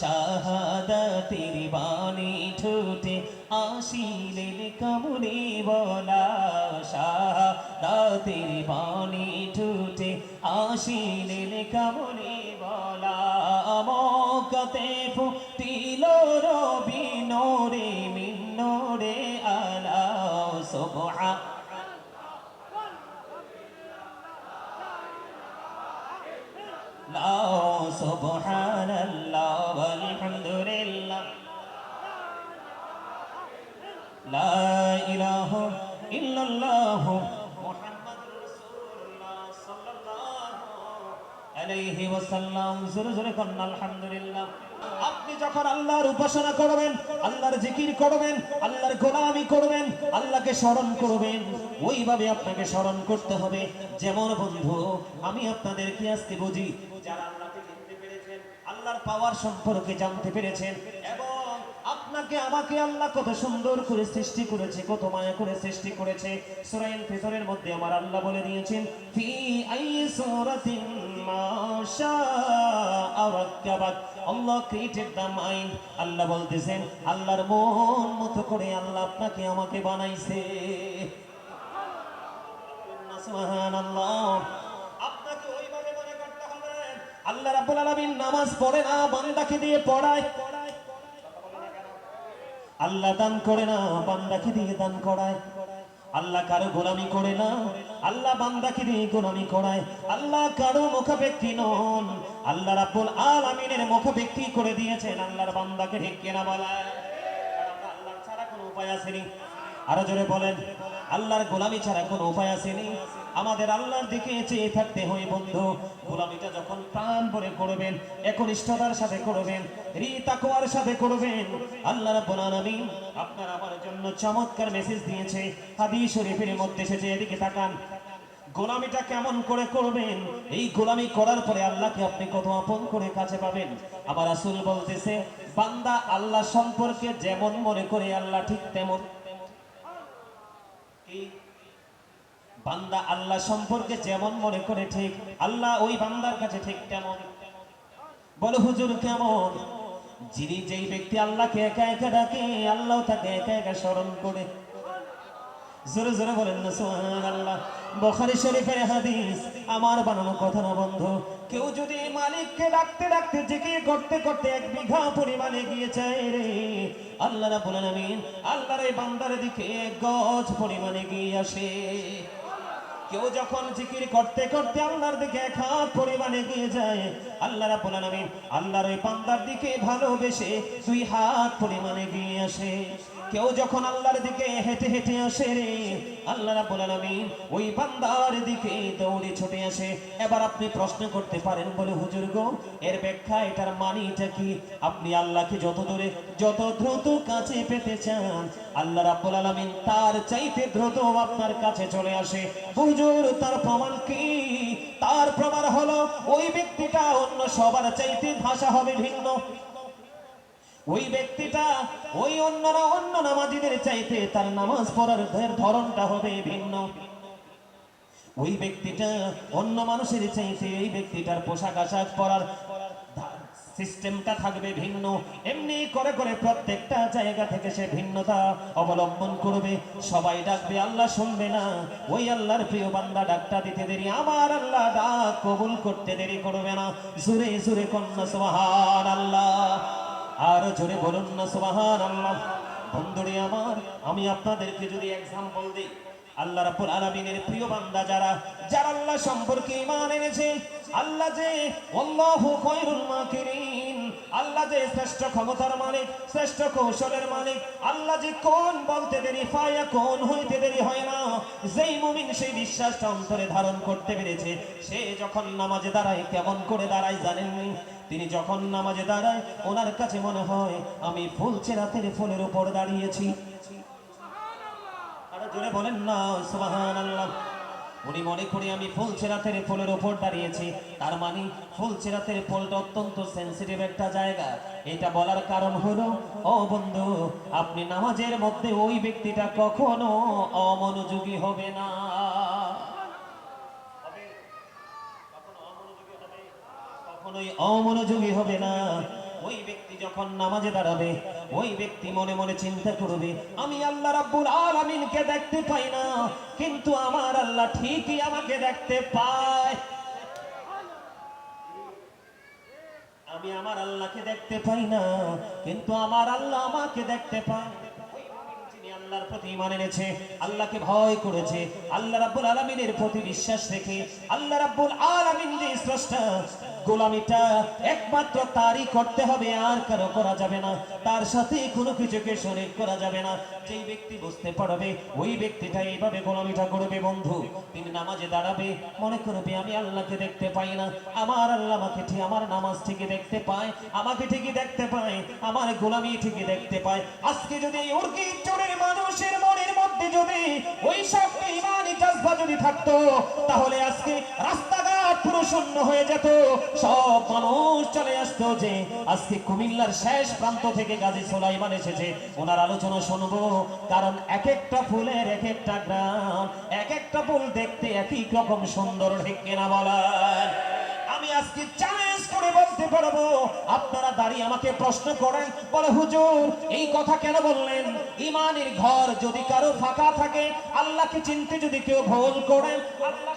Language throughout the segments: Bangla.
শাহাদাতের বাণী ঠোঁটে আসিলেন কামনে বলা শাহাদাতের বাণী ঠোঁটে আসিলেন কামনে বলা মকতে ফুটিল রবি নোরে মিনোরে আলা সুবহা لا سبحان الله আপনি যখন আল্লাহর উপাসনা করবেন, আল্লাহর জিকির করবেন, আল্লাহর গোলামি করবেন, আল্লাহকে স্মরণ করবেন, ওইভাবে আপনাকে স্মরণ করতে হবে। যেমন বন্ধু, আমি আপনাদেরকে আসতে বুঝি, যারা আল্লাহকে চিনতে পেরেছেন, আল্লাহর পাওয়ার সম্পর্কে জানতে পেরেছেন, এবং আপনাকে, আমাকে আল্লাহ কত সুন্দর করে সৃষ্টি করেছে, কত মায়া করে সৃষ্টি করেছে। সুরাইল ফিতরের মধ্যে আমার আল্লাহ বলে দিয়েছেন, ফি আই সূরাতিন মা শাআ আল্লাহ ক্রিয়েটেড মাইন্ড আল্লাহ বলতেছেন, আল্লাহর মন মতো করে আল্লাহ আপনাকে আমাকে বানাইছে। আপনাকে আল্লাহ রাব্বুল আলামিন নামাজ পড়ে না, বান্দাকে দিয়ে পড়ায়। আল্লাহ দান করে না, বান্দাকে দিয়ে দান করায়। আল্লাহ কারও গোলামি করে না, আল্লাহ বান্দাকে দিয়ে গোলামি করায়। আল্লাহ কারও মুখাপেক্ষী নন, আল্লাহ রাব্বুল আলামিনের মুখাপেক্ষী করে দিয়েছেন, আল্লাহর বান্দাকে ঠিক কেনা বলায় আল্লাহ ছাড়া কোনো উপায় আসেনি। আরও জোরে বলেন, আল্লাহর গোলামি ছাড়া কোনো উপায় আসেনি। আমাদের আল্লাহর দিকে চেয়ে থাকতে হয়, বন্ধু। গোলামিটা যখন প্রাণ ভরে করবেন, একনিষ্ঠতার সাথে করবেন রিতাকওয়ার সাথে করবেন, আল্লাহ রাব্বুল আলামিন আপনার আমার জন্য চমৎকার মেসেজ দিয়েছে, হাদিস শরীফের মধ্যে এসেছে, এদিকে তাকান। গোলামিটা কেমন করে করবেন? এই গোলামি করার পরে আল্লাহকে আপনি কত আপন করে কাছে পাবেন? আবার রাসূল বলতেছে, বান্দা আল্লাহ সম্পর্কে যেমন মনে করে আল্লাহ ঠিক তেমন। কি? বান্দা আল্লাহ সম্পর্কে যেমন মনে করে ঠিক, আল্লাহ ওই বান্দার কাছে ঠিক তেমন। বলো, হুজুর কেমন? যিনি যেই ব্যক্তি আল্লাহকে একা একা ডাকে, আল্লাহ তাকে একা একা স্মরণ করে। জোরে জোরে বলেন না সোহান আল্লাহ বুখারী শরীফের হাদিস, আমার বানানো কথা না বন্ধু। কেউ যদি মালিককে ডাকতে ডাকতে জিকির করতে করতে এক বিঘা পরিমাণে গিয়ে চায় রে, আল্লাহ রাব্বুল আলামিন আল্লাহর এই বান্দার দিকে গজ পরিমাণে গিয়ে আসে। কেউ যখন জিকির করতে করতে আল্লাহর দিকে এক হাত পরিমাণে গিয়ে যায়, আল্লাহ রাব্বুল আলামিন আল্লাহর ওই বান্দার দিকে ভালোবেসে দুই হাত পরিমাণে গিয়ে আসে। কেউ যখন আল্লাহর দিকে হেঁটে হেঁটে আসে রে, আল্লাহ রাব্বুল আলামিন ওই বান্দার দিকে দৌড়ে ছুটে আসে। এবার আপনি প্রশ্ন করতে পারেন বলে, হুজুর গো, এর ব্যাখ্যা এটার মানিটা কি? আপনি আল্লাহকে যত দূরে, যত দ্রুত কাছে পেতে চান, আল্লাহ রাব্বুল আলামিন তার চাইতে দ্রুত আপনার কাছে চলে আসে। হুজুর, তার প্রমাণ কি? তার প্রমাণ হলো, ওই ব্যক্তিটা অন্য সবার চাইতে ভাষা হবে ভিন্ন। ওই ব্যক্তিটা, ওই অন্যরা অন্য নামাজিদের চাইতে তার নামাজ পড়ার ধর- ধরনটা হবে ভিন্ন। ওই ব্যক্তিটা অন্য মানুষের চাইতে এই ব্যক্তিটার পোশাক আশাক পরার সিস্টেমটা থাকবে ভিন্ন। এমনি করে করে প্রত্যেকটা জায়গা থেকে সে ভিন্নতা অবলম্বন করবে। সবাই ডাকবে, আল্লাহ শুনবে না। ওই আল্লাহর প্রিয় বান্দা ডাকটা দিতে দেরি। আমার আল্লাহ ডাক কবুল করতে দেরি করবে না। জুরে জুরে কন্যা সুবহান আল্লাহ আর জোরে বলুন না সুবহান আল্লাহ বন্ধুরে আমার, আমি আপনাদেরকে যদি এক্সাম্পল দিই, আল্লাহ রাব্বুল আলামিনের প্রিয় বান্দা যারা যারা আল্লাহ সম্পর্কে ঈমান এনেছে, আল্লাহ যে আল্লাহু খায়রুল মাকিরিন, আল্লাহ যে শ্রেষ্ঠ ক্ষমতার মালিক, শ্রেষ্ঠ কৌশলের মালিক, আল্লাহ যে কোন বলতে দেরি, ফায়া কোন হইতে দেরি হয় না, যেই মুমিন সেই বিশ্বাসটা অন্তরে ধারণ করতে পেরেছে, সে যখন নামাজে দাঁড়ায় কেমন করে দাঁড়ায় জানেননি? তিনি যখন নামাজে দাঁড়ায় ওনার কাছে মনে হয় আমি ফুল চেরাতের ফুলের উপর দাঁড়িয়েছি। আরও জোরে বলেন না সুবহানাল্লাহ। উনি মনে করি আমি ফুল চেরাতের ফুলের উপর দাঁড়িয়েছি। তার মানে ফুল চেরাতের ফুলটা অত্যন্ত সেন্সিটিভ একটা জায়গা। এটা বলার কারণ হলো ও বন্ধু আপনি নামাজের মধ্যে ওই ব্যক্তিটা কখনো অমনোযোগী হবে না হবে? কখনো অমনোযোগী হবে? কখনোই অমনোযোগী হবে না। ওই ব্যক্তি যখন নামাজে দাঁড়াবে, ওই ব্যক্তি মনে মনে চিন্তা করবে, আমি আল্লাহ রাব্বুল আলামিনকে দেখতে পাই না, কিন্তু আমার আল্লাহ ঠিকই আমাকে দেখতে পায়। আমি আমার আল্লাহকে দেখতে পাই না, কিন্তু আমার আল্লাহ আমাকে দেখতে পায়। আল্লাহর প্রতি ইমান এনেছে, আল্লাহকে ভয় করেছে, আল্লাহ রাব্বুল আলামিনের প্রতি বিশ্বাস রেখে, আল্লাহ রাব্বুল আলামিন যে স্রষ্টা গোলামিটা একমাত্র তারই করতে হবে, আর কারও করা যাবে না। তার সাথে কোনো কিছুকে শরীক করা যাবে না। যেই ব্যক্তি বুঝতে পারবে, ওই ব্যক্তিটা এইভাবে গোলামিটা করবে, বন্ধু। তিনি নামাজে দাঁড়াবে, মনে করবে, আমি আল্লাহকে দেখতে পাই না। আমার আল্লাহ আমাকে ঠিক আমার নামাজ ঠিকই দেখতে পায়, আমাকে ঠিকই দেখতে পায়, আমার গোলামি ঠিকই দেখতে পায়। আজকে যদি উর্কি মানুষের মনের মধ্যে যদি ওই সব ইমানি জজবা যদি থাকতো, তাহলে আজকে রাস্তাঘাট পুরো শূন্য হয়ে যেত। সব মানুষ চলে আসতো যে, আজকে কুমিল্লার শেষ প্রান্ত থেকে গাজী সোলাইমান এসেছে। ওনার আলোচনা শুনব। কারণ এক একটা ফুলের এক একটা গ্রাম এক একটা ফুল দেখতে একই রকম সুন্দর, ঠিক কিনা বলেন? আমি আজকে চ্যালেঞ্জ করে বলতে পারব। আপনারা দাঁড়িয়ে আমাকে প্রশ্ন করেন, বলে, হুজুর, এই কথা কেন বললেন? ইমানের ঘর যদি কারও ফাঁকা থাকে, আল্লাহকে চিনতে যদি কেউ ভুল করেন, আল্লাহ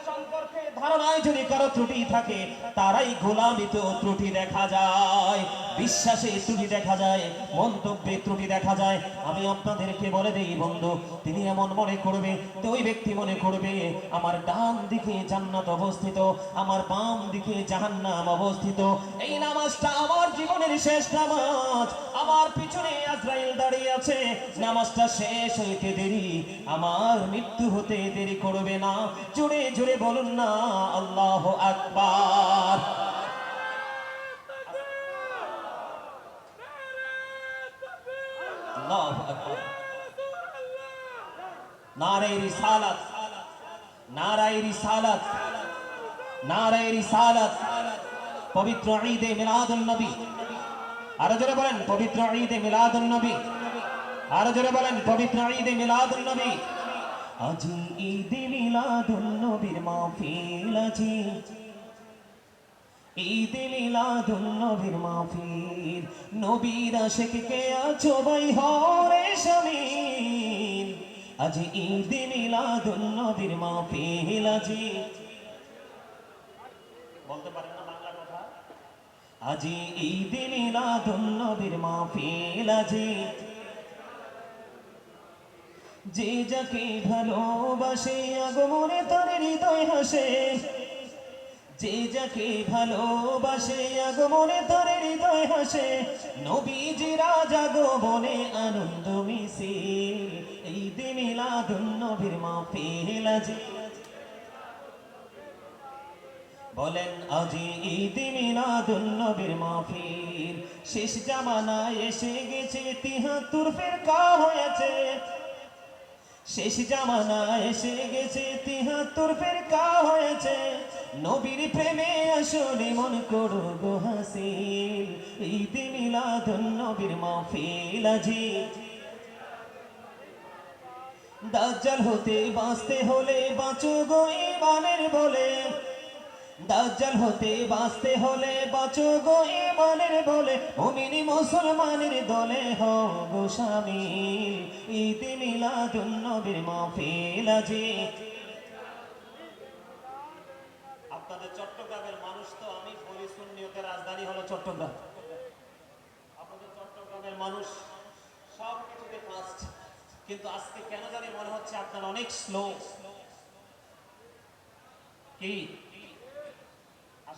ধারণায় যদি কারও ত্রুটি থাকে তারাই গোলামিতেও ত্রুটি দেখা যায়। বিশ্বাসে ত্রুটি দেখা যায়, মন্তব্যে ত্রুটি দেখা যায়। আমি আপনাদেরকে বলে দেই, বন্ধু, তিনি এমন মনে করবে, তো ওই ব্যক্তি মনে করবে, আমার ডান দিকে জান্নাত অবস্থিত, আমার বাম দিকে জাহান্নাম অবস্থিত। এই নামাজটা আমার জীবনের শেষ নামাজ। আমার পিছনে আজরাইল দাঁড়িয়ে আছে। নামাজটা শেষ হইতে দেরি। আমার মৃত্যু হতে দেরি করবে না। জোরে জোরে বলুন না, আল্লাহ আকবার আল্লাহু আকবার নারে রিসালাত, নারায় রিসালাত নারায় রিসালাত। পবিত্র ঈদে মিলাদুন নবী। আরও জোরে বলেন, পবিত্র ঈদে মিলাদুন নবী। আরও জোরে বলেন, পবিত্র ঈদে মিলাদুন নবী। আজি ঈদে মিলাদুন নবীর মাহফিল আজি ঈদে মিলাদুন নবীর মাহফিল। নবীর আশিককে আছো ভাই, হরে শামিল আজ ঈদ মিলাদুন নবীর মাহফিল আজি। বলতে পারেন না বাংলা কথা? আজি ঈদ মিলাদুন নবীর মাহফিল আজি। যে যাকে ভালোবাসে, আগমনে তার হৃদয় হাসে। যে যাকে ভালোবাসে, আগমনে তার হৃদয় হাসে। নবীজি রাজা গোবনে আনন্দ মিছিল ঈদ মিলাদুন নবীর মাহফিল আজি বলেন, আজি ঈদ মিলাদুন নবীর মাহফিল শেষ জামানায় এসে গেছে, তিহাত্তর ফেরকা হয়েছে। শেষ জামানা এসে গেছে, তিহাত্তর ফেরকা হয়েছে। নবীর প্রেমে আসলে মন করো গো হাসিল। ঈদ মিলাদুন নবীর মাহফিল আজি দাজ্জাল হতে বাঁচতে হলে বাঁচো গো ইমানের বলে। দাজ্জাল হতে বাঁচতে হলে বাঁচো গো ইমানের বলে, মুমিনি মুসলমানের দলে হও গো স্বামী। ঈদ মিলাদুন নবীর মাহফিল আজি। আপনাদের চট্টগ্রামের মানুষ তো আমি বলি সুন্নিয়তের রাজধানী হলো চট্টগ্রাম। আপনাদের চট্টগ্রামের মানুষ সব কিছুতে ফার্স্ট কিন্তু আজকে কেন জানি মনে হচ্ছে আপনার অনেক স্লো কি?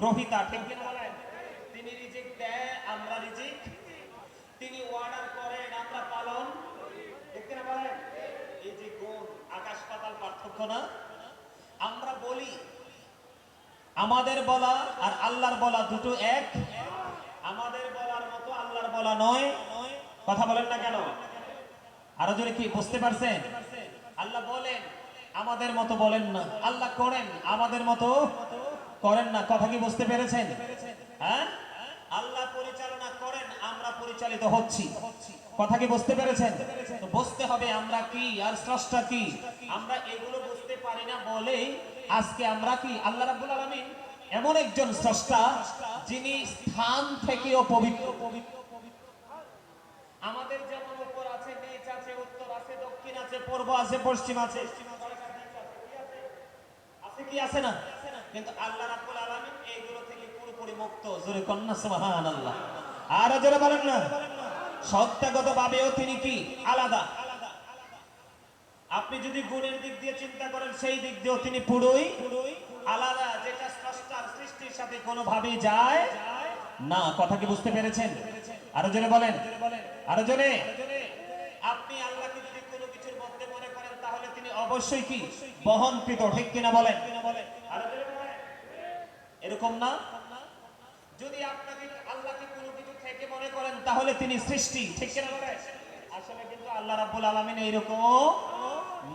গ্রহিতা, ঠিক কিনা বলেন? তিনি রিজিক দেয়, আমরা রিজিক। তিনি অর্ডার করেন, আমরা পালন ঠিক কিনা বলেন? এই যে গুণ, আকাশ পাতাল পার্থক্য না? আমরা বলি, আমাদের বলা আর আল্লাহর বলা দুটো এক। আমাদের বলা বলা নয়। কথা বলেন না কেন? আরও জোরে কি, বুঝতে পারছেন? আল্লাহ বলেন, আমাদের মতো বলেন না। আল্লাহ করেন, আমাদের মতো করেন না কথা কি বুঝতে পেরেছেন? হ্যাঁ? আল্লাহ পরিচালনা করেন আমরা পরিচালিত হচ্ছি। কথা কি বুঝতে পেরেছেন? তো বুঝতে হবে আমরা কি আর স্রষ্টা কি? আমরা এগুলো বুঝতে পারি না বলেই আজকে আমরা কি আল্লাহ রাব্বুল আলামিন এমন একজন স্রষ্টা যিনি স্থান থেকেও পবিত্র? পবিত্র আমাদের যেমন উপর আছে নিচ আছে উত্তর আছে দক্ষিণ আছে পূর্ব আছে পশ্চিম আছে? আছে কি আছে না? কিন্তু আল্লাহ রাব্বুল আলামিন এইগুলো থেকে পুরোপুরি মুক্ত। জোরে কন্যা, সুবহানাল্লাহ। আর জোরে বলেন না। সত্তাগত ভাবেও তিনি কি? আলাদা। আপনি যদি গুণের দিক দিয়ে চিন্তা করেন, সেই দিক দিয়েও তিনি পুরোই আলাদা। যেটা স্রষ্টার সৃষ্টির সাথে কোনোভাবেই যায় না। কথা কি বুঝতে পেরেছেন? আরও জোরে বলেন। আরও জোরে। আপনি আল্লাহকে যদি কোনো কিছুর মধ্যে মনে করেন, তাহলে তিনি অবশ্যই কি? বহনকৃত, ঠিক কিনা বলেন জোরে বলেন। এরকম না? যদি আপনাকে আল্লাহকে কোনো কিছু থেকে মনে করেন, তাহলে তিনি সৃষ্টি, ঠিক কিনা আসলে কিন্তু আল্লাহ রাব্বুল আলামিন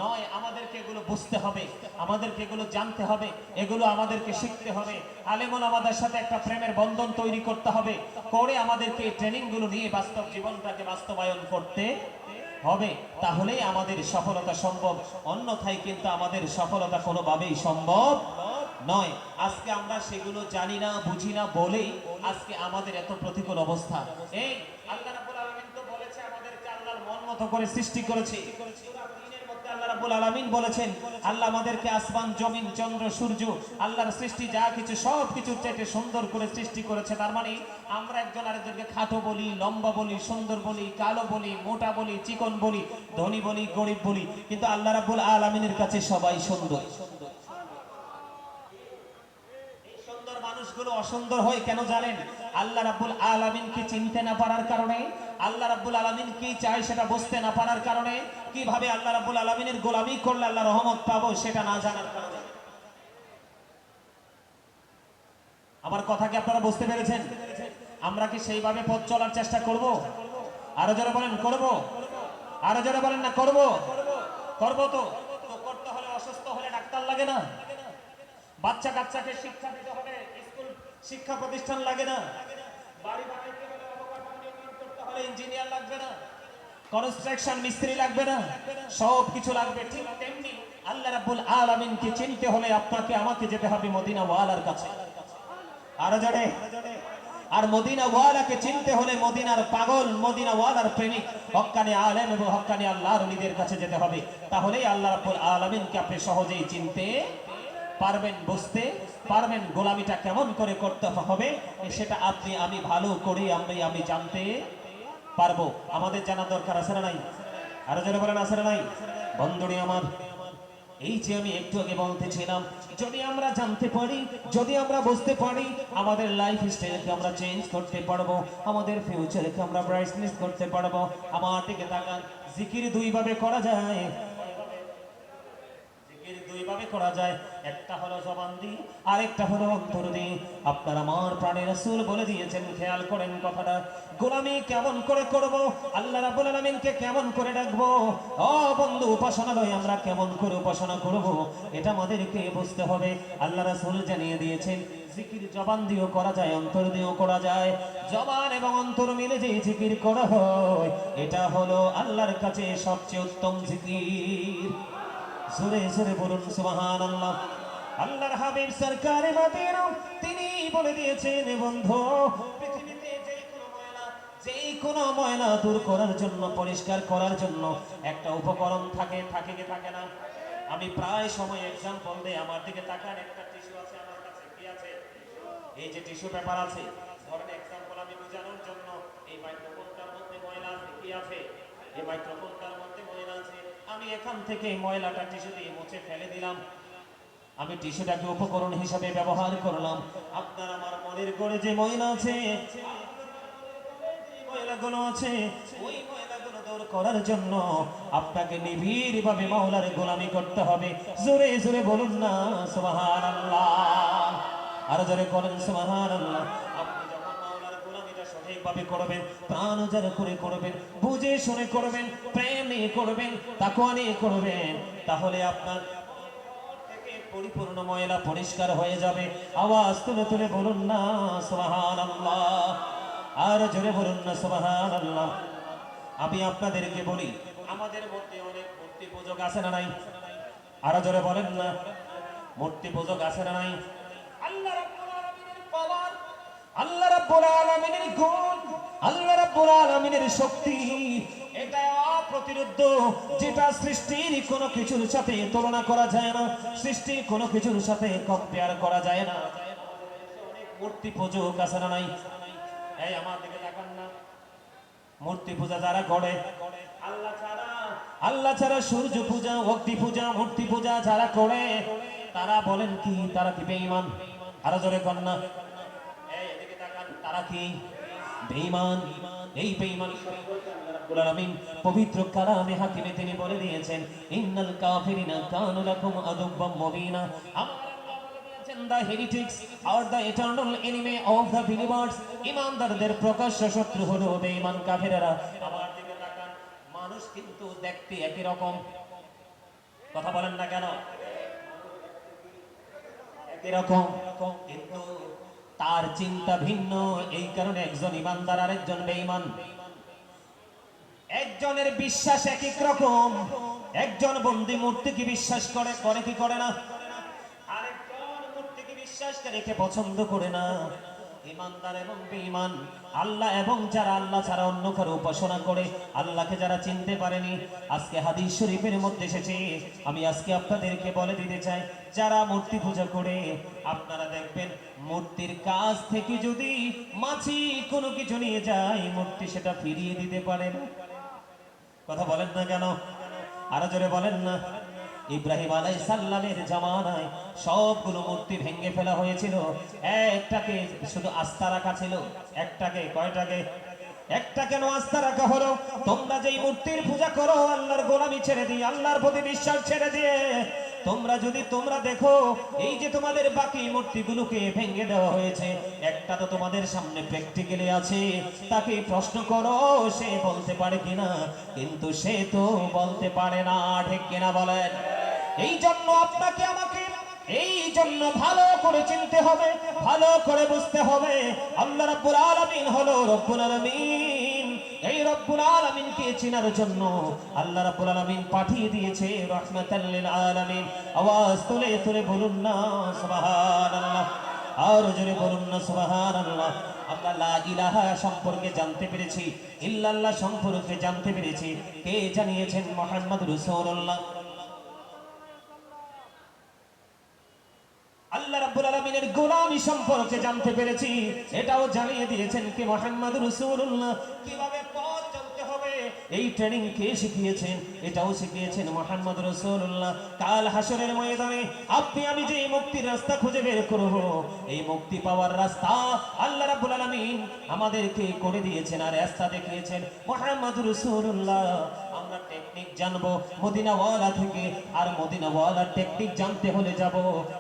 নয়। আমাদেরকে এগুলো বুঝতে হবে, আমাদেরকে এগুলো জানতে হবে, এগুলো আমাদেরকে শিখতে হবে। আমাদের সাথে একটা প্রেমের বন্ধন তৈরি করতে হবে, করে আমাদেরকে এই ট্রেনিংগুলো নিয়ে বাস্তব জীবনটাকে বাস্তবায়ন করতে হবে। তাহলেই আমাদের সফলতা সম্ভব। অন্যথায় কিন্তু আমাদের সফলতা কোনোভাবেই সম্ভব নয়, আজকে আমরা সেগুলো জানি না, বুঝি না বলেই আজকে আমাদের এত প্রতিকূল অবস্থা। এই, আল্লাহ রাব্বুল আলামিন তো বলেছে আমাদেরকে আল্লাহর মন মতো করে সৃষ্টি করেছে। আল্লাহ সুন্দর করে সৃষ্টি করেছে। তার মানে আমরা একজন খাটো বলি, লম্বা বলি, সুন্দর বলি, কালো বলি, মোটা বলি, চিকন বলি, ধনী বলি, গরিব বলি, কিন্তু আল্লাহ রাব্বুল আলামিনের কাছে সবাই সুন্দর এই সুন্দর মানুষগুলো অসুন্দর হয়, কেন জানেন? আল্লাহ রাব্বুল আলামিনকে চিনতে না পারার কারণে, আল্লাহ রাব্বুল আলামিন কি চায় সেটা বুঝতে না পারার কারণে, কীভাবে আল্লাহ রাব্বুল আলামিনের গোলামি করলে আল্লাহ রহমত পাবো সেটা না জানার কারণে। আমার কথা কি আপনারা বুঝতে পেরেছেন? আমরা কি সেইভাবে পথ চলার চেষ্টা করব? আরও যারা বলেন, করব। আরও যারা বলেন না, করব। করব তো। করতে হলে অসুস্থ হলে ডাক্তার লাগে না। বাচ্চা কাচ্চাকে শিক্ষা দিতে হবে। শিক্ষা প্রতিষ্ঠান লাগে না। বাড়ি মিস্ত্রি লাগবে আল্লাহ আপনাকে আমাকে যেতে হবে মদিনা কাছে। আরও মদিনা ওয়ালাকে চিনতে হলে মদিনার পাগল মদিনা কাছে যেতে হবে। তাহলেই আল্লাহ রাব্বুল আলামিনকে আপনি সহজেই চিনতে পারবেন বুঝতে, পারবেন গোলামিটা কেমন করে করতে হবে, সেটা আপনি, আমি ভালো করে, আমি আমি জানতে পারব। আমাদের জানা দরকার আছে না নাই? আরও জোরে বলেন, আছে না নাই? বন্ধুরি আমার, এই যে আমি একটু আগে বলতেছিলাম, যদি আমরা জানতে পারি, যদি আমরা বুঝতে পারি, আমাদের লাইফ স্টাইলকে আমরা চেঞ্জ করতে পারব, আমাদের ফিউচারকে আমরা ব্রাইটনেস করতে পারব, আমার দিকে তাকান, জিকির দুইভাবে করা যায় করা যায়। একটা হলো জবান আরেকটা হলো অন্তর আমার প্রাণের রাসূল বলে দিয়েছেন, খেয়াল করেন কথাটা। গোলামি কেমন করে করব? আল্লাহ রাব্বুল কেমন করে ও বন্ধু আমরা কেমন করে উপাসনা করব? এটা আমাদেরকে বুঝতে হবে। আল্লাহ রাসূল জানিয়ে দিয়েছেন, জিকির জবান দিয়েও করা যায়, অন্তর দিয়েও করা যায়। জবান এবং অন্তর মিলে যে জিকির করা হয়, এটা হলো আল্লাহর কাছে সবচেয়ে উত্তম জিকির। জোরে জোরে বলুন সুবহান আল্লাহ আল্লাহর হাবিব সরকারে মদিনা, তিনি বলে দিয়েছেন বন্ধু, পৃথিবীতে যে কোনো ময়লা, যে কোনো ময়লা দূর করার জন্য, পরিষ্কার করার জন্য একটা উপকরণ থাকে থাকে কি থাকে না? আমি প্রায় সময় এক্সাম্পল দেই, আমার দিকে তাকান, একটা টিস্যু আছে আমার কাছে, কি আছে? এই যে টিস্যু পেপার আছে, ধরেন এক্সাম্পল আমি বোঝানোর জন্য, এই মাইক্রোফোনটার মধ্যে ময়লা আছে, কি আছে? এই মাইক্রোফোনটার এখান থেকে ময়লাটা টিস্যু দিয়ে মুছে ফেলে দিলাম। আমি টিস্যুটাকে উপকরণ হিসাবে ব্যবহার করলাম। আপনার আমার মনের করে যে ময়লা আছে হবে। জোরে জোরে বলুন না, সুবহানাল্লাহ। আরও সঠিকভাবে করবেন, প্রাণ উজাড় করে করবেন, বুঝে শুনে করবেন, প্রেম নিয়ে করবেন, তাকুয়া নিয়ে করবেন, তাহলে আপনার পরিপূর্ণ ময়লা পরিষ্কার হয়ে যাবে। আওয়াজ তুলে তুলে বলুন না সুবহান আর জোরে বলুন না সুবহান আমি আপনাদেরকে বলি, আমাদের মধ্যে অনেক মূর্তি পূজক আছে না নাই? আরও জোরে বলেন না, মূর্তি পূজক আছে না নাই? আল্লাহ রাব্বুল আলামিনের পাওয়ার, আল্লাহ রাব্বুল আলামিনের গুণ। আল্লাহ রাব্বুল আলামিনের শক্তি, এটা অপ্রতিরোধ্য, যেটা সৃষ্টির কোনো কিছুর সাথে তুলনা করা যায় না, সৃষ্টির কোনো কিছুর সাথে কম্পেয়ার করা যায় না। মূর্তি পূজক আছে না আমার মূর্তি পূজা যারা করে, আল্লাহ ছাড়া আল্লাহ ছাড়া সূর্য পূজা, অগ্নি পূজা, মূর্তি পূজা যারা করে, তারা বলেন কি, তারা কি বেঈমান? আরও জোরে কন্যা এই তারা কি? বেঈমান, এই বেঈমান পবিত্র কালামে হাকিমে তিনি বলে দিয়েছেন, ইন্নাল কাফিরিনা কানু লাকুম মুবিনা। প্রকাশ্য শত্রু হলো বেঈমান আমার মানুষ কিন্তু দেখতে একই রকম। কথা বলেন না কেন? একই রকম। কিন্তু তার চিন্তা ভিন্ন। এই কারণে একজন ইমানদার আর একজন বেঈমান। একজনের বিশ্বাস এক এক রকম। একজন বন্দি মূর্তিকে বিশ্বাস করে করে কি করে না? আরেকজন মূর্তিকে বিশ্বাস রেখে পছন্দ করে না। ইমানদার এবং বেঈমান। আল্লাহ এবং যারা আল্লাহ ছাড়া অন্য কারও উপাসনা করে, আল্লাহকে যারা চিনতে পারেনি, আজকে হাদিস শরীফের মধ্যে এসেছে। আমি আজকে আপনাদেরকে বলে দিতে চাই, যারা মূর্তি পূজা করে, আপনারা দেখবেন মূর্তির কাছ থেকে যদি মাছি কোনো কিছু নিয়ে যায়, মূর্তি সেটা ফিরিয়ে দিতে পারে না। কথা বলেন না কেন? আরও জোরে বলেন না। ইব্রাহিম আলাই সাল্লামের জামানায় সবগুলো মূর্তি ভেঙে ফেলা হয়েছিল। একটাকে শুধু আস্থা রাখা ছিল, একটাকে কয়টাকে? একটা কেন আস্থা রাখা হলো? তোমরা যেই মূর্তির পূজা করো, আল্লাহর গোলামি ছেড়ে দিয়ে, আল্লাহর প্রতি বিশ্বাস ছেড়ে দিয়ে, তোমরা যদি তোমরা দেখো, এই যে তোমাদের বাকি মূর্তিগুলোকে ভেঙে দেওয়া হয়েছে, একটা তো তোমাদের সামনে প্র্যাকটিক্যালি আছে, তাকে প্রশ্ন করো, সে বলতে পারে কিনা? কিন্তু সে তো বলতে পারে না, ঠিক কিনা বলেন? এই জন্য আপনাকে আমাকে এই জন্য ভালো করে চিনতে হবে, ভালো করে বুঝতে হবে। আল্লাহ রাব্বুল আলামিন হলো রব্বুল আলামিন। এই রব্বুল আলামিনকে চেনার জন্য আল্লাহ রাব্বুল আলামিন পাঠিয়ে দিয়েছে, রাহমাতাল লিল আলামিন। আওয়াজ তুলে তুলে বলুন না, সুবহানাল্লাহ। আর জোরে বলুন না, সুবহানাল্লাহ। আমরা লা ইলাহা সম্পর্কে জানতে পেরেছি, ইল্লাল্লাহ সম্পর্কে জানতে পেরেছি। কে জানিয়েছেন মুহাম্মদ রাসূলুল্লাহ? আল্লাহ রাব্বুল আলামিনের গোলামি সম্পর্কে জানতে পেরেছি। এটাও জানিয়ে দিয়েছেন কি মুহাম্মদ রাসূলুল্লাহ, কীভাবে পথ চলতে হবে? এই ট্রেনিং কে শিখিয়েছেন? এটাও শিখিয়েছেন মুহাম্মদ রাসূলুল্লাহ। কাল হাসরের ময়দানে আপনি, আমি যে মুক্তির রাস্তা খুঁজে বের করব, এই মুক্তি পাওয়ার রাস্তা আল্লাহ রাব্বুল আলামিন আমাদেরকে করে দিয়েছেন আর রাস্তা দেখিয়েছেন মুহাম্মদ রাসূলুল্লাহ। আমরা টেকনিক জানব। মদিনাওয়ালা থেকে আর মদিনাওয়ালার টেকনিক জানতে হলে যাব।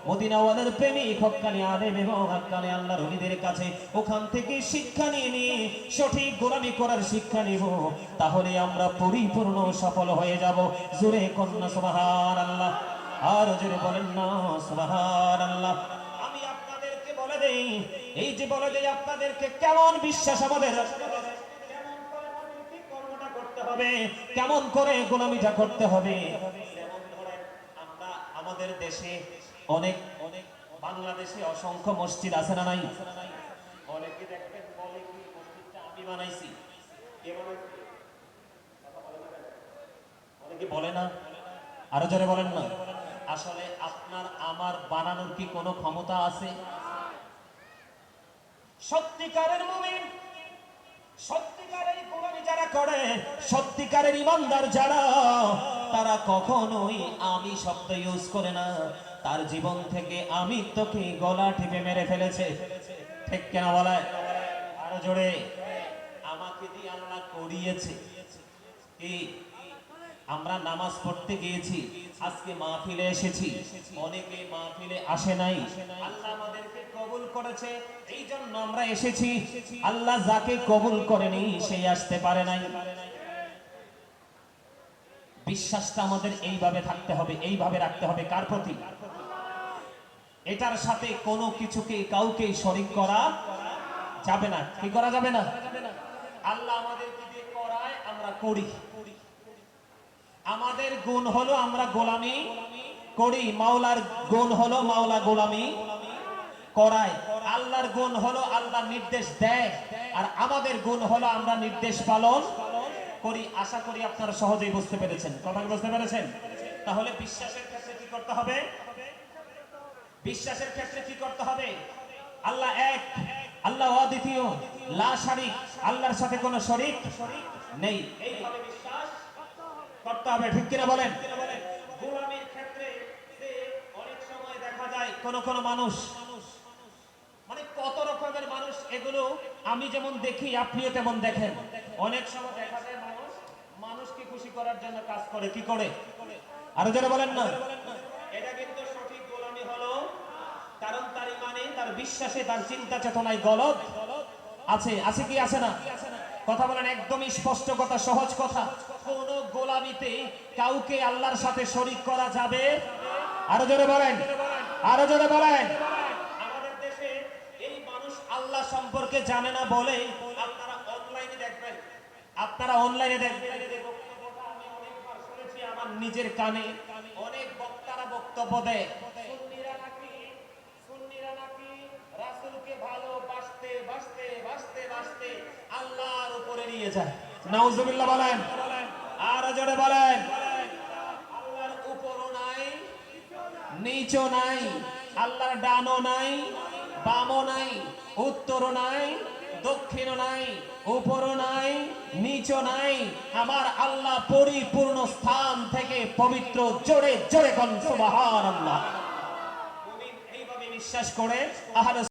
মদিনাওয়ালার প্রেমিক হক্কানি আলেম এবং হক্কানি আল্লাহর ওলিদের কাছে ওখান থেকে শিক্ষা নিয়ে নিয়ে সঠিক গোলামি করার শিক্ষা নিব। তাহলে আমরা পরিপূর্ণ সফল হয়ে যাব। জোরে কন্যা সুবহান আল্লাহ আর জোরে বলেন না সুবহান আল্লাহ আমি আপনাদেরকে বলে দেই, এই যে বলে দেই, আপনাদেরকে কেমন বিশ্বাস আমাদের? হবে কেমন করে গোলামিটা করতে হবে? আমরা আমাদের দেশে অনেক অনেক বাংলাদেশে অসংখ্য মসজিদ আছে না নাই? অনেকে দেখবেন বলে কি, মসজিদটা আমি বানাইছি? অনেকে বলে না, আরও জোরে বলেন না। আসলে আপনার, আমার বানানোর কি কোনো ক্ষমতা আছে? সত্যিকারের মুমিন সত্যিকারের গোলামি যারা করে, সত্যিকারের ইমানদার যারা, তারা কখনোই আমি শব্দ ইউজ করে না। তার জীবন থেকে আমি তোকে গলা টিপে মেরে ফেলেছে। ঠিক কেনা বলায় আরও জোরে। আমাকে দিয়ে আল্লাহ করিয়েছে। কি? আমরা নামাজ পড়তে গিয়েছি, আজকে মাহফিলে এসেছি। অনেকে মাহফিলে আসে নাই। আল্লাহ আমাদেরকে কবুল করেছে এই জন্য আমরা এসেছি। আল্লাহ যাকে কবুল করেনি সেই আসতে পারে নাই। বিশ্বাসটা আমাদের এইভাবে থাকতে হবে, এইভাবে রাখতে হবে। কার প্রতি? এটার সাথে কোনো কিছুকে কাউকে শরিক করা যাবে না। কি করা যাবে না? আল্লাহ আমাদেরকে করায় আমরা করি। আমাদের গুণ হলো আমরা গোলামি করি, মাওলার গুণ হলো মাওলা গোলামি করায়। আল্লাহর গুণ হলো আল্লাহ নির্দেশ দেয়, আর আমাদের গুণ হলো আমরা নির্দেশ পালন করি। আশা করি আপনারা সহজেই বুঝতে পেরেছেন। কথা বুঝতে পেরেছেন? তাহলে বিশ্বাসের ক্ষেত্রে কি করতে হবে? বিশ্বাসের ক্ষেত্রে কি করতে হবে? আল্লাহ এক, আল্লাহ অদ্বিতীয়, লা শারিক, আল্লাহর সাথে কোনো শরিক নেই। এইভাবে বিশ্বাস করতে হবে ঠিক কিনা বলেন? গোলামির ক্ষেত্রে অনেক সময় দেখা যায় কোন কোন মানুষ মানে কত রকমের মানুষ এগুলো আমি যেমন দেখি আপনিও তেমন দেখেন। অনেক সময় দেখা যায় মানুষ মানুষকে খুশি করার জন্য কাজ করে কি করে? আরও যারা বলেন না। এটা কিন্তু সঠিক গোলামি হলো কারণ তার ইমানে তার বিশ্বাসে তার চিন্তা চেতনায় গলত আছে আছে কি আছে না? কথা বলেন একদমই স্পষ্ট কথা, সহজ কথা। কোন গোলামিতে কাউকে আল্লাহর সাথে শরিক করা যাবে আরও জোরে বলেন, আরও জোরে বলেন। আমাদের দেশে এই মানুষ আল্লাহ সম্পর্কে জানে না বলে আপনারা অনলাইনে দেখবেন। আপনারা অনলাইনে দেখবেন। আমার নিজের কানে অনেক বক্তারা বক্তব্য দেয়। সুন্নিরা নাকি সুন্নিরা নাকি রাসূলকে ভালোবাসতে বাসতে বাসতে বাসতে আল্লাহর উপরে নিয়ে যায়। নাউজুবিল্লাহ বলেন। আর জোরে বলেন। আল্লাহর উপরও নাই, নিচও নাই, আল্লাহর ডানও নাই, বামও নাই, উত্তরও নাই, দক্ষিণও নাই, উপরও নাই, নিচও নাই। আমার আল্লাহ পরিপূর্ণ স্থান থেকে পবিত্র জোরে জোরে কোন সুবহানাল্লাহ। মুমিন এইভাবে বিশ্বাস করে আহলে